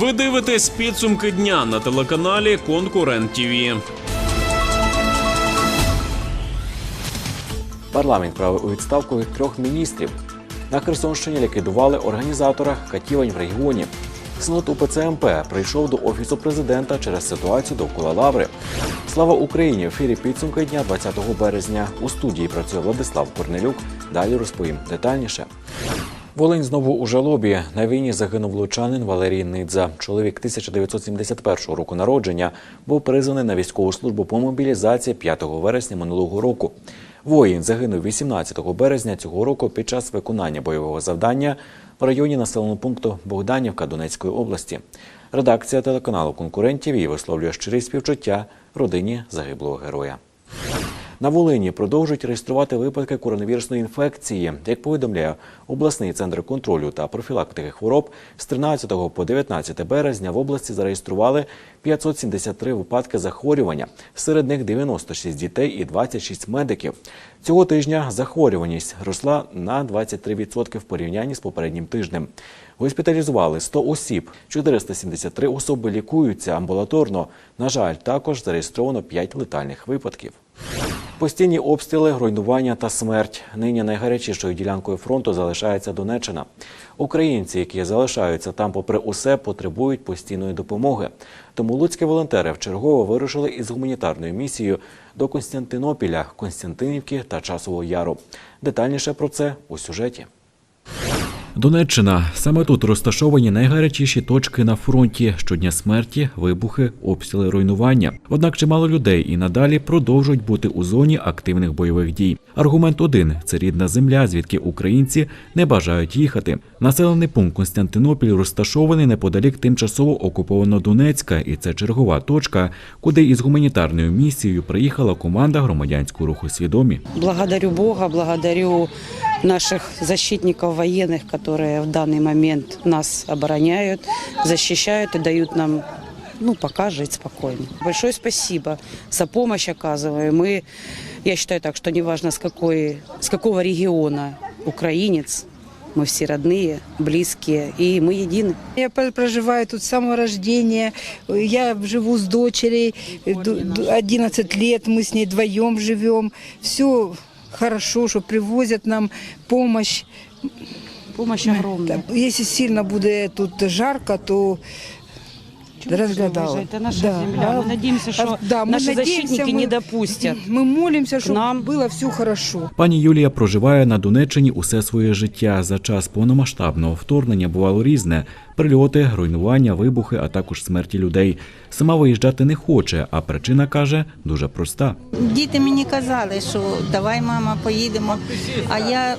Ви дивитесь підсумки дня на телеканалі Конкурент ТІВІ. Парламент правив у відставку від трьох міністрів. На Херсонщині ліквідували організатора катівань в регіоні. Синод УПЦ МП прийшов до офісу президента через ситуацію довкола лаври. Слава Україні! В ефірі підсумки дня 20 березня. У студії працює Владислав Корнелюк. Далі розповім детальніше. Волинь знову у жалобі. На війні загинув лучанин Валерій Нидза. Чоловік 1971 року народження був призваний на військову службу по мобілізації 5 вересня минулого року. Воїн загинув 18 березня цього року під час виконання бойового завдання в районі населеного пункту Богданівка Донецької області. Редакція телеканалу конкурентів і висловлює щирі співчуття родині загиблого героя. На Волині продовжують реєструвати випадки коронавірусної інфекції. Як повідомляє обласний центр контролю та профілактики хвороб, з 13 по 19 березня в області зареєстрували 573 випадки захворювання. Серед них 96 дітей і 26 медиків. Цього тижня захворюваність росла на 23% в порівнянні з попереднім тижнем. Госпіталізували 100 осіб, 473 особи лікуються амбулаторно. На жаль, також зареєстровано 5 летальних випадків. Постійні обстріли, руйнування та смерть. Нині найгарячішою ділянкою фронту залишається Донеччина. Українці, які залишаються там, попри усе, потребують постійної допомоги. Тому луцькі волонтери вчергово вирушили із гуманітарною місією до Константинопіля, Константинівки та Часового Яру. Детальніше про це у сюжеті. Донеччина саме тут розташовані найгарячіші точки на фронті. Щодня смерті, вибухи, обстріли, руйнування. Однак чимало людей і надалі продовжують бути у зоні активних бойових дій. Аргумент один це рідна земля, звідки українці не бажають їхати. Населений пункт Константинопіль розташований неподалік тимчасово окупованого Донецька, і це чергова точка, куди із гуманітарною місією приїхала команда громадянського руху свідомі. Благодарю Бога, благодарю наших защитников военных, которые в данный момент нас обороняют, защищают и дают нам ну, пока жить спокойно. Большое спасибо за помощь оказываем. Мы, я считаю так, что неважно с, какой, с какого региона украинец, мы все родные, близкие, и мы едины. Я пр- проживаю тут с самого рождения. Я живу с дочерей. ду- ду- 11 лет мы с ней вдвоем живем. Все хорошо, что привозят нам помощь. Помощь огромная. Если сильно будет тут жарко, то разгадала. Это наша Да. земля. Мы надеемся, что А, да, мы наши надеемся, защитники мы- не допустят. Мы молимся, чтобы нам. было все хорошо. Пані Юлія проживає на Донеччині усе своє життя. За час повномасштабного вторгнення бувало різне: прильоти, руйнування, вибухи, а також смерті людей. Сама виїжджати не хоче, а причина каже дуже проста. Діти мені казали, що давай, мама, поїдемо. А я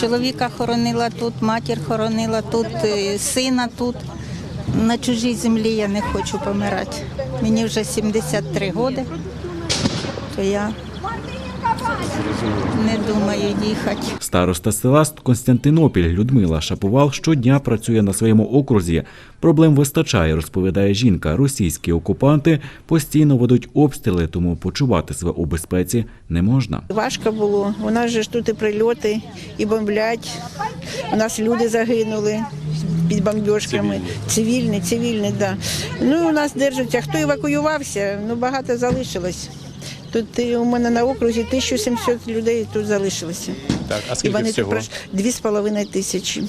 чоловіка хоронила тут, матір хоронила тут, е, сина тут. На чужій землі я не хочу помирати. Мені вже 73 роки, то я не думаю їхати. Староста села Константинопіль Людмила Шаповал щодня працює на своєму окрузі. Проблем вистачає, розповідає жінка. Російські окупанти постійно ведуть обстріли, тому почувати себе у безпеці не можна. Важко було. У нас же ж тут і прильоти, і бомблять. У нас люди загинули під бомбіжками. Цивільні, цивільні, да. Ну і у нас держаться. Хто евакуювався, ну багато залишилось. Тут у мене на окрузі 1700 людей тут залишилося. Так, а І скільки вони всього? тут дві з половиною тисячі.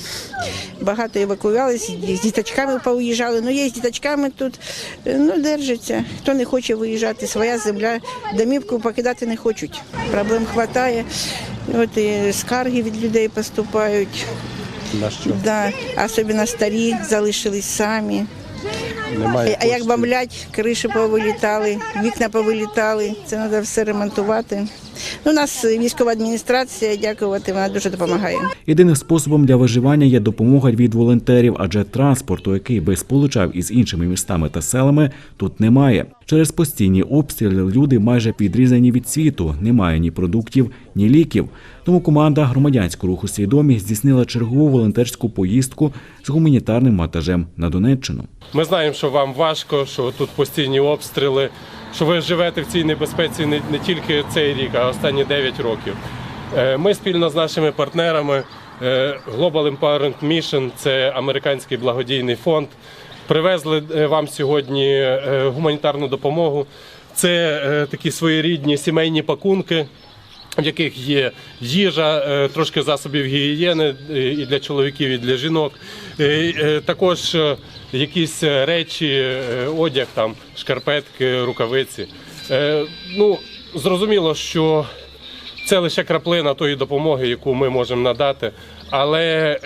Багато евакуювалися, з діточками поуїжджали. Ну є з діточками тут, ну держаться. Хто не хоче виїжджати, своя земля, домівку покидати не хочуть. Проблем вистачає. От і скарги від людей поступають. На що? Да, особливо старі залишились самі. Немає А як бомблять, криші повилітали, вікна повилітали. Це треба все ремонтувати. Ну, у нас військова адміністрація, дякувати, вона дуже допомагає. Єдиним способом для виживання є допомога від волонтерів, адже транспорту, який би сполучав із іншими містами та селами, тут немає. Через постійні обстріли люди майже підрізані від світу. Немає ні продуктів, ні ліків. Тому команда громадянського руху свідомість здійснила чергову волонтерську поїздку з гуманітарним вантажем на Донеччину. Ми знаємо, що вам важко, що тут постійні обстріли, що ви живете в цій небезпеці не, не тільки цей рік, а останні 9 років. Е, Ми спільно з нашими партнерами е, Global Empowerment Mission – це американський благодійний фонд. Привезли е, вам сьогодні гуманітарну допомогу. Це такі своєрідні сімейні пакунки, в яких є їжа, трошки засобів гігієни і для чоловіків, і для жінок. Також якісь е, речі, е, одяг, там, шкарпетки, рукавиці. Е, Ну, зрозуміло, що це лише краплина тої допомоги, яку ми можемо надати. Але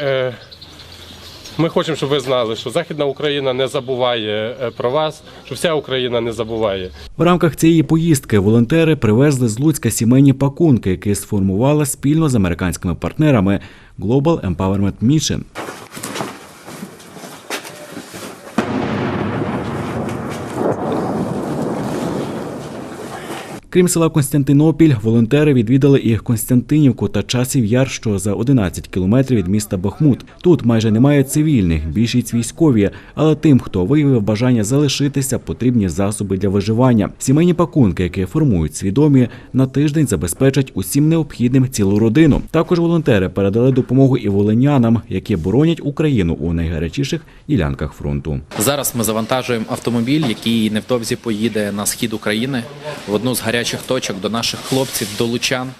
ми хочемо, щоб ви знали, що Західна Україна не забуває про вас, що вся Україна не забуває. В рамках цієї поїздки волонтери привезли з Луцька сімейні пакунки, які сформували спільно з американськими партнерами Global Empowerment Mission. Крім села Константинопіль, волонтери відвідали і Константинівку та Часів Яр, що за 11 кілометрів від міста Бахмут. Тут майже немає цивільних, більшість військові, але тим, хто виявив бажання залишитися, потрібні засоби для виживання. Сімейні пакунки, які формують свідомі, на тиждень забезпечать усім необхідним цілу родину. Також волонтери передали допомогу і волинянам, які боронять Україну у найгарячіших ділянках фронту. Зараз ми завантажуємо автомобіль, який невдовзі поїде на схід України в одну з гарячих точок до наших хлопців, до лучан,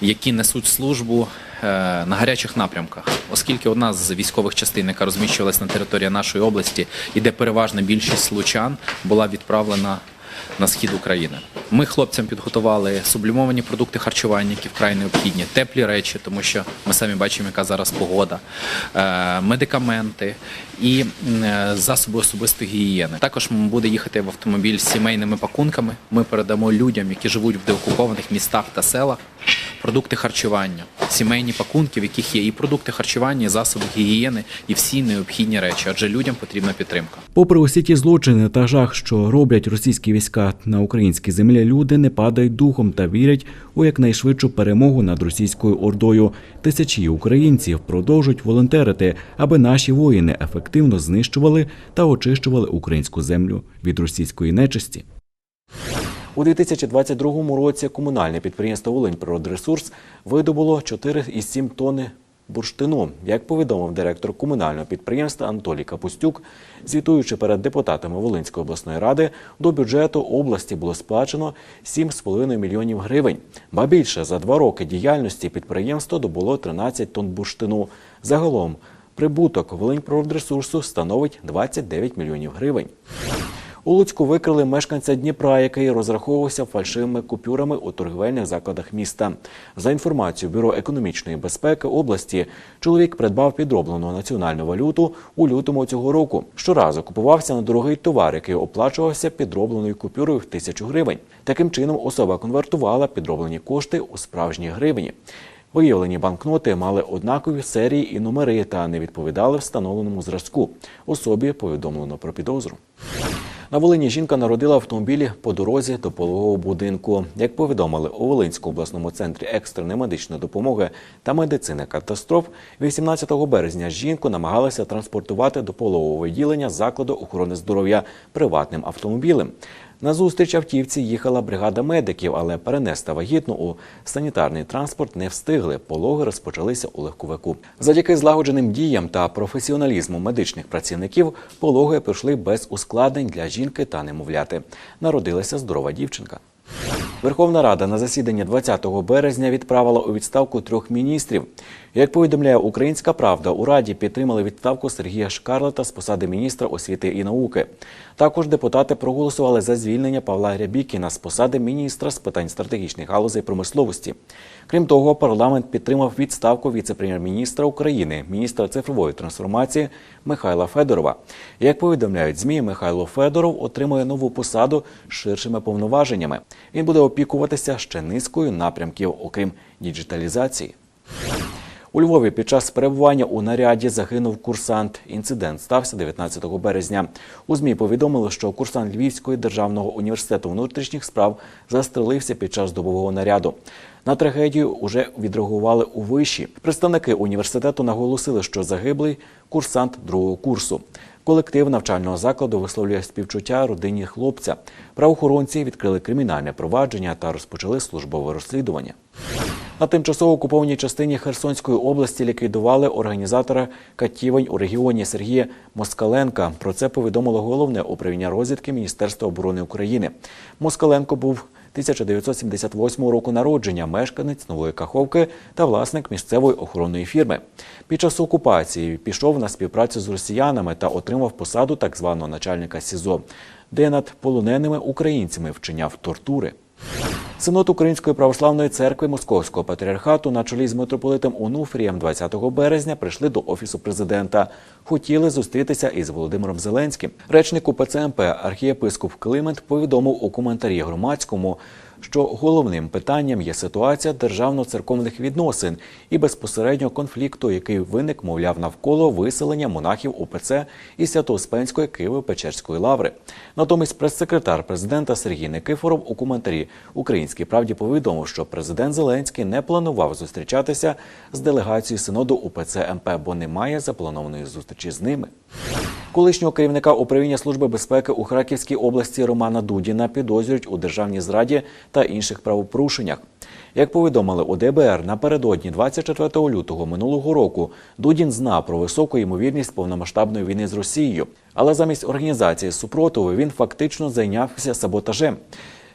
які несуть службу е, на гарячих напрямках. Оскільки одна з військових частин, яка розміщувалась на території нашої області, і де переважна більшість лучан, була відправлена на схід України. Ми хлопцям підготували сублімовані продукти харчування, які вкрай необхідні, теплі речі, тому що ми самі бачимо, яка зараз погода, е, медикаменти і е, засоби особистої гігієни. Також буде їхати в автомобіль з сімейними пакунками. Ми передамо людям, які живуть в деокупованих містах та селах, продукти харчування, сімейні пакунки, в яких є і продукти харчування, і засоби гігієни, і всі необхідні речі, адже людям потрібна підтримка. Попри усі ті злочини та жах, що роблять російські війська на українській землі, люди не падають духом та вірять у якнайшвидшу перемогу над російською ордою. Тисячі українців продовжують волонтерити, аби наші воїни ефективно знищували та очищували українську землю від російської нечисті. У 2022 році комунальне підприємство «Волиньприродресурс» видобуло 4,7 тонни бурштину. Як повідомив директор комунального підприємства Анатолій Капустюк, звітуючи перед депутатами Волинської обласної ради, до бюджету області було сплачено 7,5 мільйонів гривень. Ба більше за два роки діяльності підприємство добуло 13 тонн бурштину. Загалом прибуток Волиньприродресурсу становить 29 мільйонів гривень. У Луцьку викрили мешканця Дніпра, який розраховувався фальшивими купюрами у торгівельних закладах міста. За інформацією Бюро економічної безпеки області, чоловік придбав підроблену національну валюту у лютому цього року. Щоразу купувався на дорогий товар, який оплачувався підробленою купюрою в тисячу гривень. Таким чином особа конвертувала підроблені кошти у справжні гривні. Виявлені банкноти мали однакові серії і номери та не відповідали встановленому зразку. Особі повідомлено про підозру. На Волині жінка народила автомобілі по дорозі до пологового будинку. Як повідомили у Волинському обласному центрі екстреної медичної допомоги та медицини катастроф, 18 березня жінку намагалися транспортувати до пологового відділення закладу охорони здоров'я приватним автомобілем. На зустріч автівці їхала бригада медиків, але перенести вагітну у санітарний транспорт не встигли. Пологи розпочалися у легковику. Завдяки злагодженим діям та професіоналізму медичних працівників пологи пройшли без ускладнень для жінки та немовляти. Народилася здорова дівчинка. Верховна Рада на засідання 20 березня відправила у відставку трьох міністрів. Як повідомляє Українська Правда, у Раді підтримали відставку Сергія Шкарлета з посади міністра освіти і науки. Також депутати проголосували за звільнення Павла Рябікіна з посади міністра з питань стратегічних галузей промисловості. Крім того, парламент підтримав відставку віце-прем'єр-міністра України, міністра цифрової трансформації Михайла Федорова. Як повідомляють ЗМІ, Михайло Федоров отримує нову посаду з ширшими повноваженнями. Він буде опікуватися ще низкою напрямків, окрім діджиталізації. У Львові під час перебування у наряді загинув курсант. Інцидент стався 19 березня. У ЗМІ повідомили, що курсант Львівського державного університету внутрішніх справ застрелився під час добового наряду. На трагедію уже відреагували у виші. Представники університету наголосили, що загиблий курсант другого курсу. Колектив навчального закладу висловлює співчуття родині хлопця. Правоохоронці відкрили кримінальне провадження та розпочали службове розслідування. На тимчасово окупованій частині Херсонської області ліквідували організатора катівень у регіоні Сергія Москаленка. Про це повідомило головне управління розвідки Міністерства оборони України. Москаленко був 1978 року народження, мешканець Нової Каховки та власник місцевої охоронної фірми. Під час окупації пішов на співпрацю з росіянами та отримав посаду так званого начальника СІЗО, де над полоненими українцями вчиняв тортури. Синод Української православної церкви Московського патріархату на чолі з митрополитом Онуфрієм 20 березня прийшли до офісу президента. Хотіли зустрітися із Володимиром Зеленським. Речник УПЦ МП архієпископ Климент повідомив у коментарі громадському, що головним питанням є ситуація державно-церковних відносин і безпосередньо конфлікту, який виник, мовляв, навколо виселення монахів УПЦ із Свято-Успенської Києво-Печерської лаври. Натомість прес-секретар президента Сергій Никифоров у коментарі Українській правді повідомив, що президент Зеленський не планував зустрічатися з делегацією синоду УПЦ МП, бо немає запланованої зустрічі з ними. Колишнього керівника управління служби безпеки у Харківській області Романа Дудіна підозрюють у державній зраді та інших правопорушеннях. Як повідомили у ДБР, напередодні 24 лютого минулого року Дудін знав про високу ймовірність повномасштабної війни з Росією, але замість організації супротиву він фактично зайнявся саботажем.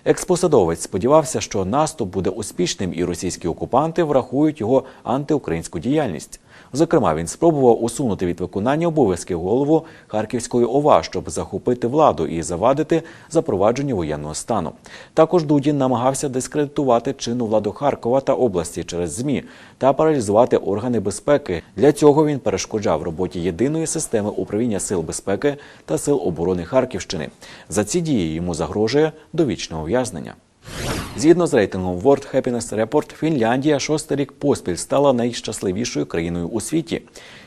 Експосадовець сподівався, що наступ буде успішним, і російські окупанти врахують його антиукраїнську діяльність. Зокрема, він спробував усунути від виконання обов'язків голову Харківської ОВА, щоб захопити владу і завадити запровадженню воєнного стану. Також Дудін намагався дискредитувати чинну владу Харкова та області через ЗМІ та паралізувати органи безпеки. Для цього він перешкоджав роботі єдиної системи управління сил безпеки та сил оборони Харківщини. За ці дії йому загрожує довічне ув'язнення. Згідно з рейтингом World Happiness Report, Фінляндія шостий рік поспіль стала найщасливішою країною у світі.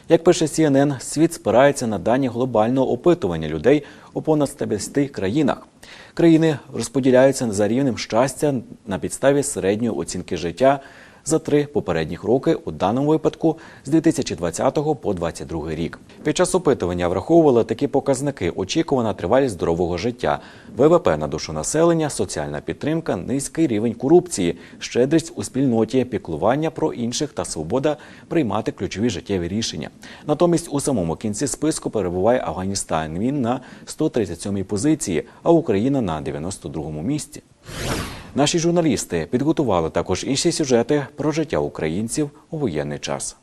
Як пише CNN, світ спирається на дані глобального опитування людей у понад 150 країнах. Країни розподіляються за рівнем щастя на підставі середньої оцінки життя за три попередніх роки, у даному випадку з 2020 по 2022 рік. Під час опитування враховували такі показники: очікувана тривалість здорового життя, ВВП на душу населення, соціальна підтримка, низький рівень корупції, щедрість у спільноті, піклування про інших та свобода приймати ключові життєві рішення. Натомість у самому кінці списку перебуває Афганістан. Він на 137-й позиції, а Україна на 92-му місці. Наші журналісти підготували також інші сюжети про життя українців у воєнний час.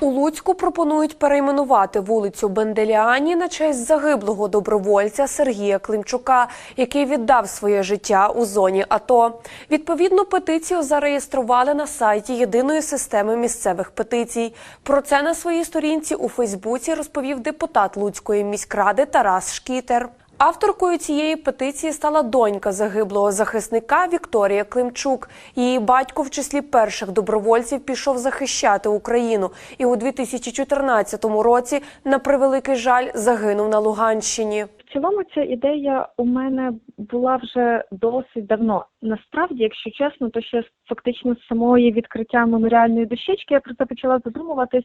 У Луцьку пропонують перейменувати вулицю Бенделіані на честь загиблого добровольця Сергія Климчука, який віддав своє життя у зоні АТО. Відповідну петицію зареєстрували на сайті єдиної системи місцевих петицій. Про це на своїй сторінці у Фейсбуці розповів депутат Луцької міськради Тарас Шкітер. Авторкою цієї петиції стала донька загиблого захисника Вікторія Климчук. Її батько в числі перших добровольців пішов захищати Україну і у 2014 році, на превеликий жаль, загинув на Луганщині. Цілому ця ідея у мене була вже досить давно. Насправді, якщо чесно, то ще фактично з самої відкриття меморіальної дощечки я про це почала задумуватись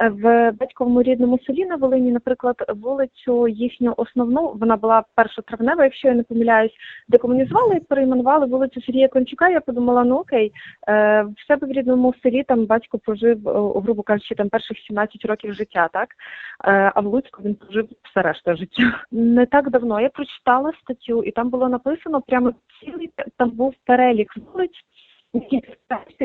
Е, в батьковому рідному селі на Волині, наприклад, вулицю їхню основну, вона була першотравнева, якщо я не помиляюсь, декомунізували і перейменували вулицю Сергія Кончука. Я подумала, ну окей, е, в себе в рідному селі там батько прожив, е, грубо кажучи, там перших 17 років життя, так а в Луцьку він прожив все решта життя. Не так давно я прочитала статтю, і там було написано прямо цілий там був перелік вулиць.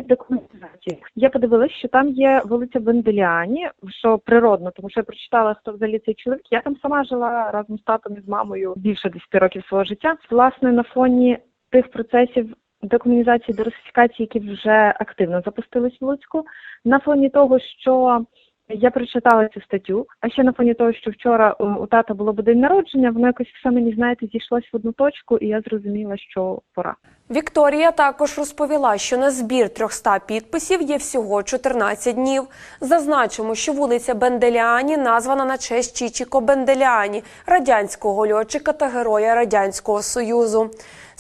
документації. Я подивилась, що там є вулиця Бенделіані, що природно, тому що я прочитала, хто взагалі цей чоловік. Я там сама жила разом з татом і з мамою більше 10 років свого життя. Власне, на фоні тих процесів декомунізації, дерусифікації, які вже активно запустились в Луцьку, на фоні того, що я прочитала цю статтю, а ще на фоні того, що вчора у, у тата було день народження, воно якось все мені, знаєте, зійшлось в одну точку, і я зрозуміла, що пора. Вікторія також розповіла, що на збір 300 підписів є всього 14 днів. Зазначимо, що вулиця Бенделіані названа на честь Чічіко Бенделіані, радянського льотчика та героя Радянського Союзу.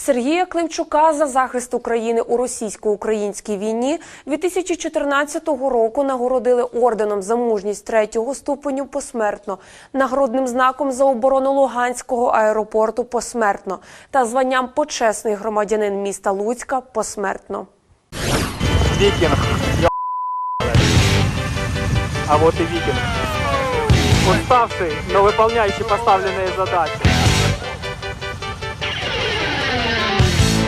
Сергія Климчука за захист України у російсько-українській війні 2014 року нагородили орденом за мужність третього ступеню посмертно, нагородним знаком за оборону Луганського аеропорту посмертно та званням почесний громадянин міста Луцька посмертно. Викинг. Ё- А вот и викинг. Уставший, но выполняющий поставленные задачи.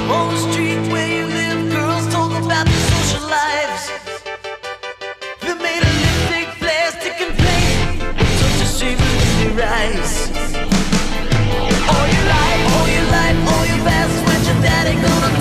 On they gonna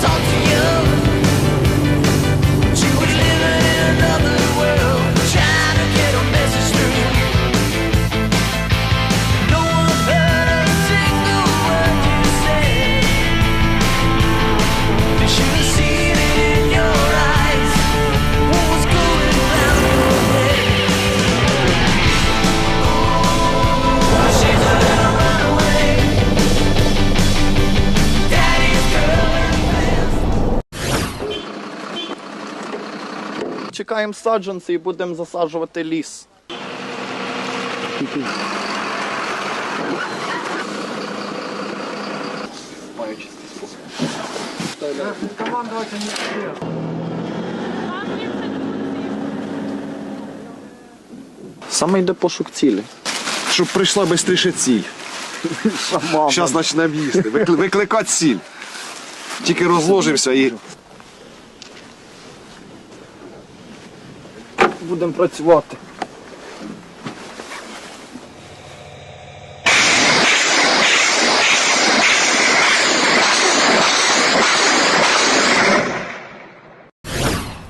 Чекаємо саджанці і будемо засаджувати ліс. Саме йде пошук цілі. Щоб прийшла швидше ціль. Зараз почнемо їсти. Викликати ціль. Тільки розложимося і. Будемо працювати.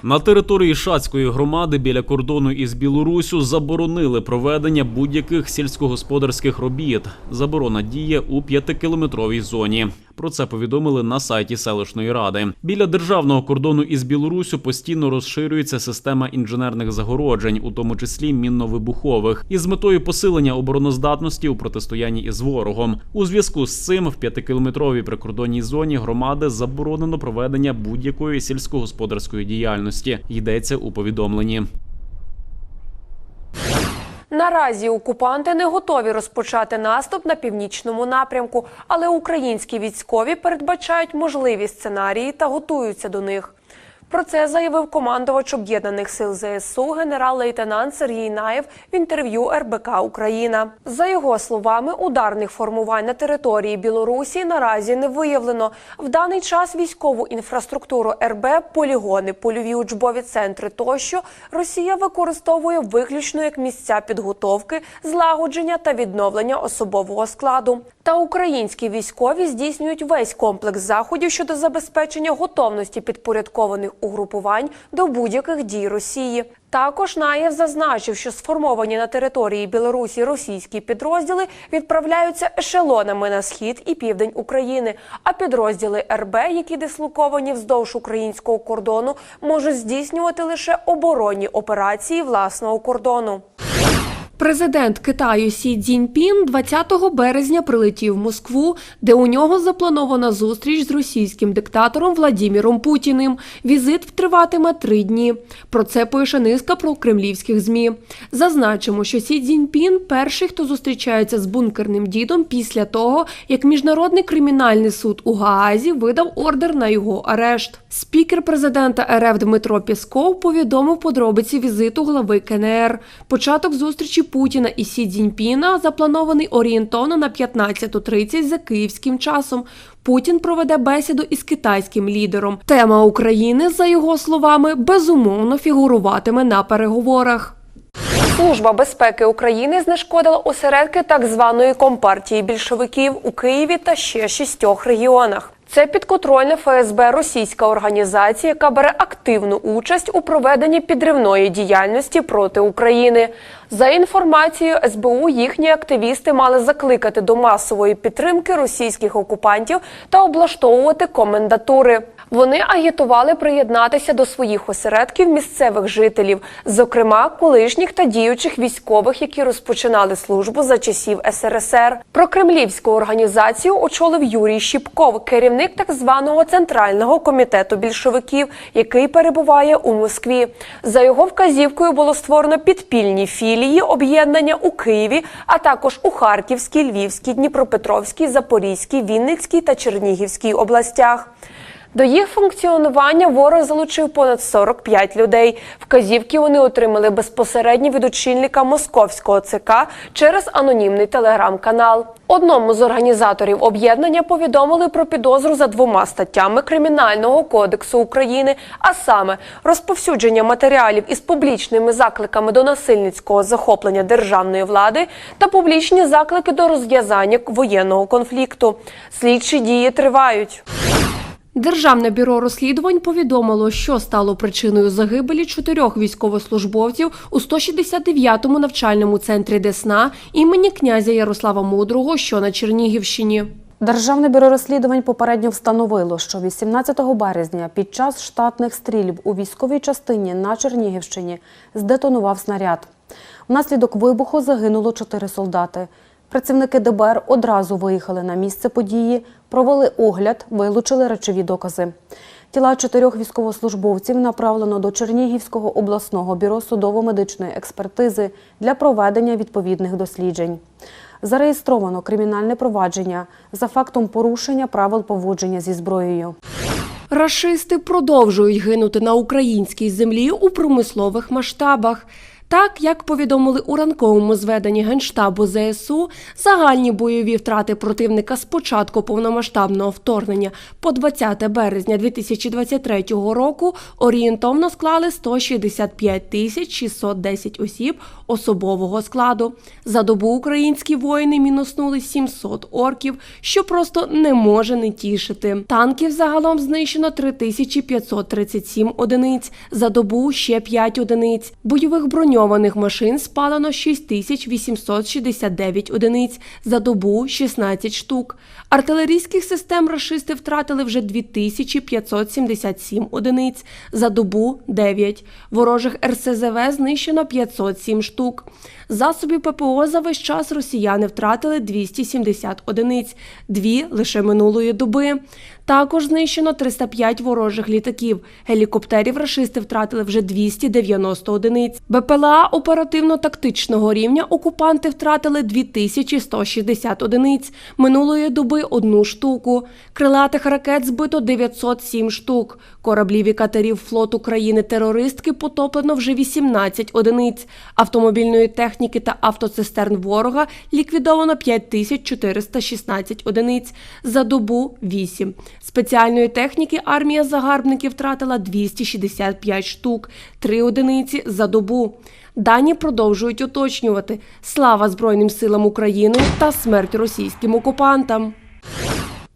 На території Шацької громади біля кордону із Білоруссю заборонили проведення будь-яких сільськогосподарських робіт. Заборона діє у п'ятикілометровій зоні. Про це повідомили на сайті селищної ради. Біля державного кордону із Білоруссю постійно розширюється система інженерних загороджень, у тому числі мінно-вибухових, із метою посилення обороноздатності у протистоянні із ворогом. У зв'язку з цим в п'ятикілометровій прикордонній зоні громади заборонено проведення будь-якої сільськогосподарської діяльності. Йдеться у повідомленні. Наразі окупанти не готові розпочати наступ на північному напрямку, але українські військові передбачають можливі сценарії та готуються до них. Про це заявив командувач об'єднаних сил ЗСУ генерал-лейтенант Сергій Наєв в інтерв'ю РБК Україна. За його словами, ударних формувань на території Білорусі наразі не виявлено. В даний час військову інфраструктуру РБ, полігони, польові учбові центри тощо Росія використовує виключно як місця підготовки, злагодження та відновлення особового складу. Та українські військові здійснюють весь комплекс заходів щодо забезпечення готовності підпорядкованих угрупувань до будь-яких дій Росії. Також Наєв зазначив, що сформовані на території Білорусі російські підрозділи відправляються ешелонами на схід і південь України. А підрозділи РБ, які дислоковані вздовж українського кордону, можуть здійснювати лише оборонні операції власного кордону. Президент Китаю Сі Цзіньпін 20 березня прилетів в Москву, де у нього запланована зустріч з російським диктатором Владіміром Путіним. Візит триватиме три дні. Про це пише низка прокремлівських змі. Зазначимо, що Сі Цзіньпін – перший, хто зустрічається з бункерним дідом після того, як міжнародний кримінальний суд у Гаазі видав ордер на його арешт. Спікер президента РФ Дмитро Пєсков повідомив подробиці візиту глави КНР. Початок зустрічі Путіна і Сі Цзіньпіна запланований орієнтовно на 15.30 за київським часом. Путін проведе бесіду із китайським лідером. Тема України, за його словами, безумовно фігуруватиме на переговорах. Служба безпеки України знешкодила осередки так званої компартії більшовиків у Києві та ще шістьох регіонах. Це підконтрольна ФСБ російська організація, яка бере активну участь у проведенні підривної діяльності проти України. За інформацією СБУ, їхні активісти мали закликати до масової підтримки російських окупантів та облаштовувати комендатури. Вони агітували приєднатися до своїх осередків місцевих жителів, зокрема колишніх та діючих військових, які розпочинали службу за часів СРСР. Прокремлівську організацію очолив Юрій Щіпков, керівник так званого центрального комітету більшовиків, який перебуває у Москві. За його вказівкою було створено підпільні філії об'єднання у Києві, а також у Харківській, Львівській, Дніпропетровській, Запорізькій, Вінницькій та Чернігівській областях. До їх функціонування ворог залучив понад 45 людей. Вказівки вони отримали безпосередньо від очільника московського ЦК через анонімний телеграм-канал. Одному з організаторів об'єднання повідомили про підозру за двома статтями Кримінального кодексу України, а саме розповсюдження матеріалів із публічними закликами до насильницького захоплення державної влади та публічні заклики до розв'язання воєнного конфлікту. Слідчі дії тривають. Державне бюро розслідувань повідомило, що стало причиною загибелі чотирьох військовослужбовців у 169-му навчальному центрі Десна імені князя Ярослава Мудрого, що на Чернігівщині. Державне бюро розслідувань попередньо встановило, що 18 березня під час штатних стрільб у військовій частині на Чернігівщині здетонував снаряд. Внаслідок вибуху загинуло чотири солдати. Працівники ДБР одразу виїхали на місце події, провели огляд, вилучили речові докази. Тіла чотирьох військовослужбовців направлено до Чернігівського обласного бюро судово-медичної експертизи для проведення відповідних досліджень. Зареєстровано кримінальне провадження за фактом порушення правил поводження зі зброєю. Рашисти продовжують гинути на українській землі у промислових масштабах. Так, як повідомили у ранковому зведенні Генштабу ЗСУ, загальні бойові втрати противника з початку повномасштабного вторгнення по 20 березня 2023 року орієнтовно склали 165 тисяч 610 осіб особового складу. За добу українські воїни мінуснули 700 орків, що просто не може не тішити. Танків загалом знищено 3537 одиниць, за добу ще 5 одиниць. Бойових броньованих машин спалено 6869 одиниць, за добу 16 штук. Артилерійських систем рашисти втратили вже 2577 одиниць, за добу 9. Ворожих РСЗВ знищено 507 штук. Засобів ППО за весь час росіяни втратили 270 одиниць, дві лише минулої доби. Також знищено 305 ворожих літаків. Гелікоптерів рашисти втратили вже 290 одиниць. БПЛА оперативно-тактичного рівня окупанти втратили 2160 одиниць. Минулої доби одну штуку. Крилатих ракет збито 907 штук. Кораблів і катерів флоту країни-терористки потоплено вже 18 одиниць. Автомобільної техніки та автоцистерн ворога ліквідовано 5416 одиниць. За добу 8. Спеціальної техніки армія загарбників втратила 265 штук, 3 одиниці за добу. Дані продовжують уточнювати слава Збройним силам України та смерть російським окупантам.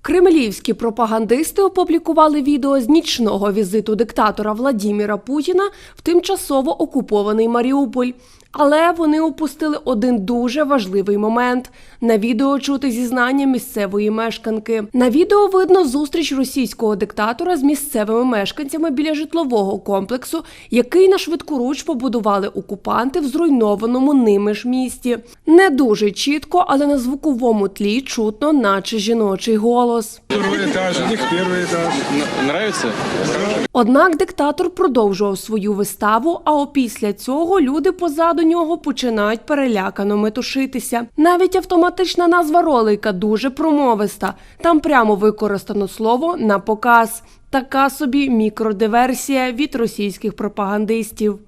Кремлівські пропагандисти опублікували відео з нічного візиту диктатора Владіміра Путіна в тимчасово окупований Маріуполь. Але вони упустили один дуже важливий момент. На відео чути зізнання місцевої мешканки. На відео видно зустріч російського диктатора з місцевими мешканцями біля житлового комплексу, який на швидкоруч побудували окупанти в зруйнованому ними ж місті. Не дуже чітко, але на звуковому тлі чутно, наче жіночий голос. Второй этаж, у них первый этаж. Нравится? Однак диктатор продовжував свою виставу, а опісля цього люди позаду нього починають перелякано метушитися. Навіть автоматична назва ролика дуже промовиста. Там прямо використано слово на показ. Така собі мікродиверсія від російських пропагандистів.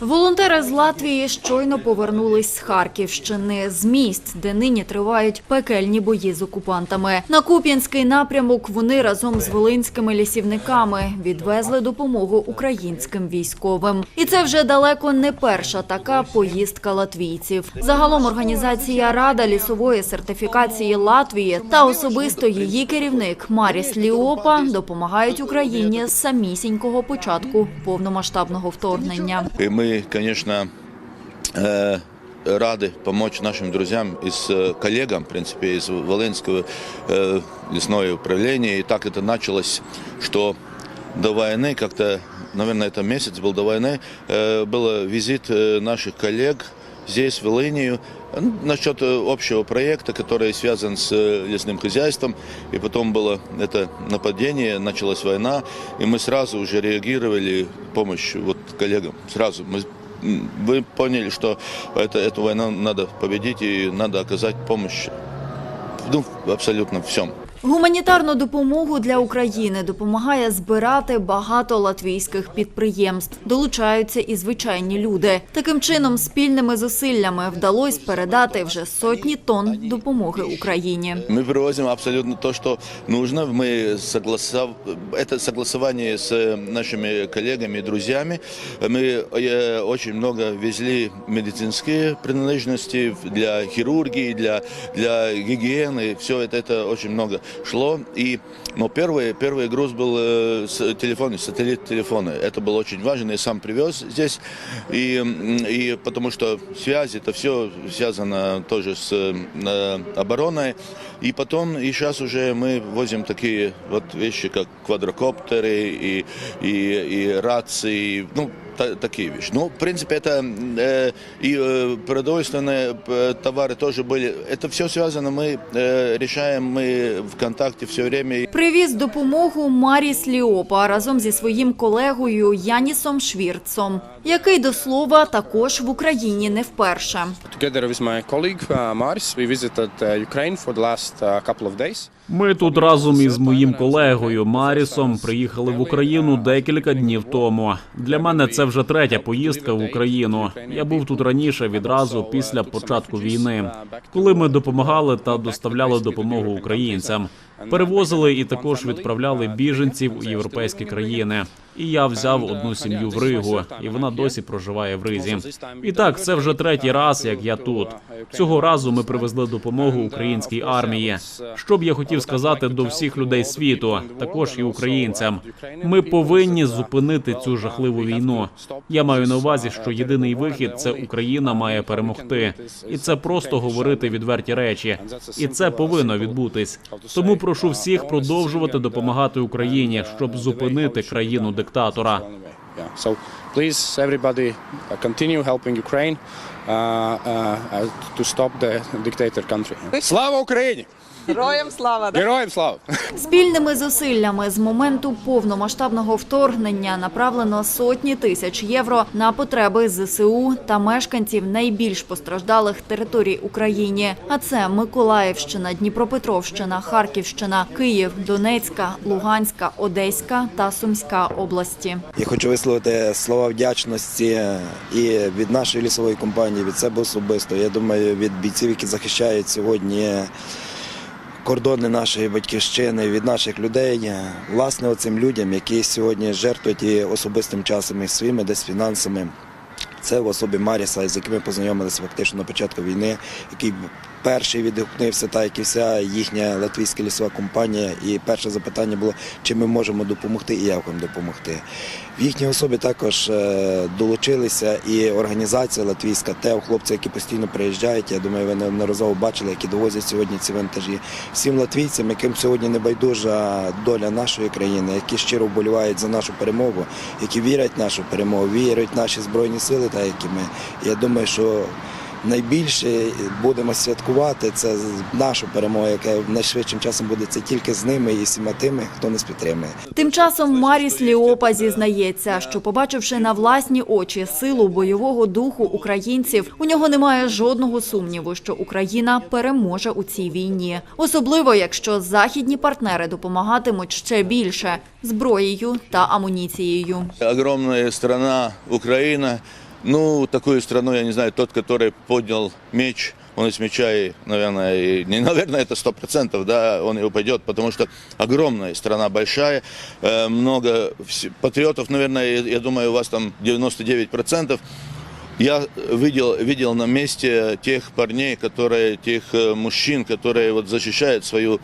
Волонтери з Латвії щойно повернулись з Харківщини з місць, де нині тривають пекельні бої з окупантами. На Куп'янський напрямок вони разом з волинськими лісівниками відвезли допомогу українським військовим. І це вже далеко не перша така поїздка латвійців. Загалом організація Рада лісової сертифікації Латвії та особисто її керівник Маріс Ліопа допомагають Україні з самісінького початку повномасштабного вторгнення. И мы, конечно, э, рады помочь нашим друзьям и с э, коллегам, в принципе, из Волынского э, лесное управление. И так это началось, что до войны, как-то, наверное, это месяц был до войны, э, был визит э, наших коллег здесь, в Волынию, ну, насчет э, общего проекта, который связан с э, лесным хозяйством. И потом было это нападение, началась война, и мы сразу уже реагировали помощь вот коллегам. Сразу мы м, вы поняли, что это, эту войну надо победить и надо оказать помощь ну, абсолютно всем. Гуманітарну допомогу для України допомагає збирати багато латвійських підприємств. Долучаються і звичайні люди. Таким чином, спільними зусиллями вдалося передати вже сотні тонн допомоги Україні. Мы привозим абсолютно то, что нужно. Мы согласов... это согласование с э, нашими коллегами и друзьями. Мы э, очень много везли медицинские принадлежности для хирургии, для, для гигиены. Все это, это очень много шло. И, но первый, первый груз был э, с телефоны, сателлит телефоны. Это было очень важно. Я сам привез здесь. И, м, и потому что связь, это все связано тоже с э, обороной. И потом, и сейчас уже мы возим такие вот вещи, как квадрокоптеры и, и, и рации, ну, та- такие вещи. Ну, в принципе, это э, и э, продовольственные э, товары тоже были. Это все связано, мы э, решаем, мы в контакте все время. Привіз допомогу Маріс Ліопа разом зі своїм колегою Янісом Швірцом, який до слова також в Україні не вперше. Together with my colleague uh, Maris, we visited uh, Ukraine for the last uh, couple of days. Ми тут разом із моїм колегою Марісом приїхали в Україну декілька днів тому. Для мене це вже третя поїздка в Україну. Я був тут раніше, відразу після початку війни, коли ми допомагали та доставляли допомогу українцям. Перевозили і також відправляли біженців у європейські країни. І я взяв одну сім'ю в Ригу, і вона досі проживає в Ризі. І так, це вже третій раз, як я тут. Цього разу ми привезли допомогу українській армії. Що б я хотів сказати до всіх людей світу, також і українцям. Ми повинні зупинити цю жахливу війну. Я маю на увазі, що єдиний вихід це Україна має перемогти, і це просто говорити відверті речі. І це повинно відбутись. Тому прошу всіх продовжувати допомагати Україні, щоб зупинити країну диктатора. To stop the dictator country. Слава Україні! Героям слава! Героям слава! Спільними зусиллями з моменту повномасштабного вторгнення направлено сотні тисяч євро на потреби ЗСУ та мешканців найбільш постраждалих територій України. А це Миколаївщина, Дніпропетровщина, Харківщина, Київ, Донецька, Луганська, Одеська та Сумська області. Я хочу висловити слова вдячності і від нашої лісової компанії, від себе особисто. Я думаю, від бійців, які захищають сьогодні кордони нашої батьківщини, від наших людей, власне, оцим людям, які сьогодні жертвують і особистим часом і своїми десь фінансами. Це в особі Маріса, з яким ми познайомилися фактично на початку війни, який перший відгукнувся, так як і вся їхня латвійська лісова компанія. І перше запитання було, чи ми можемо допомогти і як вам допомогти. В їхній особі також е, долучилися і організація латвійська ТЕО, хлопці, які постійно приїжджають. Я думаю, ви неодноразово бачили, які довозять сьогодні ці вантажі. Всім латвійцям, яким сьогодні не байдужа доля нашої країни, які щиро вболівають за нашу перемогу, які вірять в нашу перемогу, вірять в наші збройні сили, так як і ми. Я думаю, що найбільше будемо святкувати це нашу перемогу, яка найшвидшим часом буде це тільки з ними і всіма тими, хто нас підтримує. Тим часом Маріс Ліопа зізнається, що побачивши на власні очі силу бойового духу українців, у нього немає жодного сумніву, що Україна переможе у цій війні, особливо якщо західні партнери допомагатимуть ще більше зброєю та амуніцією. Огромная страна Украина. Ну, такую страну, я не знаю, тот, который поднял меч, он из меча, и, наверное, и, не наверное, это сто процентов, да, он и упадет, потому что огромная страна, большая, э, много патриотов, наверное, я, я думаю, у вас там 99 процентов. Я видел, видел на месте тех парней, которые, тех э, мужчин, которые вот защищают свою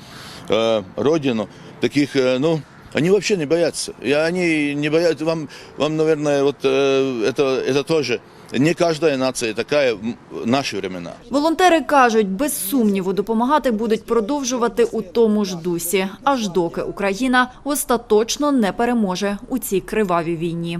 э, родину, таких, э, ну, они вообще не боятся. И они не боятся. Вам, вам наверное, вот э, это, это тоже. Не каждая нация такая в наши времена. Волонтери кажуть, без сумніву допомагати будуть продовжувати у тому ж дусі, аж доки Україна остаточно не переможе у цій кривавій війні.